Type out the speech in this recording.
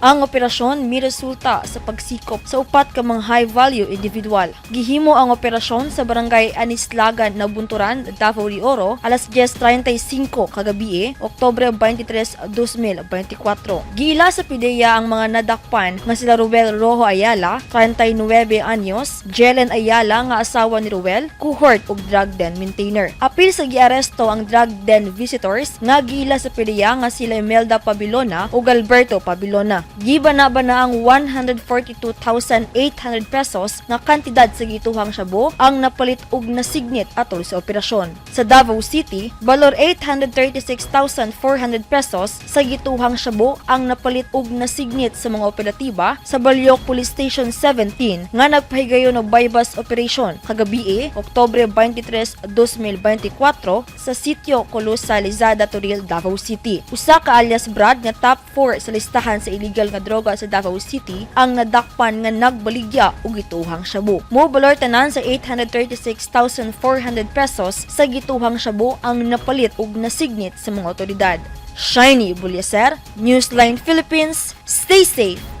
Ang operasyon miresulta sa pagsikop sa upat ka mga high-value individual. Gihimo ang operasyon sa barangay Anislagan na Bunturan, Davao de Oro, alas 10.35 kagabi, Oktobre 23, 2024. Giila sa pideya ang mga nadakpan nga sila Ruel Rojo Ayala, 39 anyos, Jelen Ayala nga asawa ni Ruel, cohort ug drug den maintainer. Apil sa giaresto ang drug den visitors nga giila sa pideya nga sila Imelda Pabilona ug Alberto Pabilona. Giba na ba na ang 142,800 pesos nga kantidad sa gituhang shabu ang napalit og nasignit atol sa operasyon. Sa Davao City, balor 836,400 pesos sa gituhang shabu ang napalit og nasignit sa mga operatiba sa Balyok Police Station 17 nga nagpahigayon og bypass operation kagabi Oktobre 23, 2024 sa sitio Colosa Lizada Toril, Davao City. Usa ka alias Brad nga top 4 sa listahan sa illegal nga droga sa Davao City ang nadakpan nga nagbaligya og gituhang shabu. Mo balor tanan sa 836,400 pesos sa gituhang shabu ang napalit og nasignit sa mga otoridad. Shiny Bulyaser, Newsline Philippines, stay safe!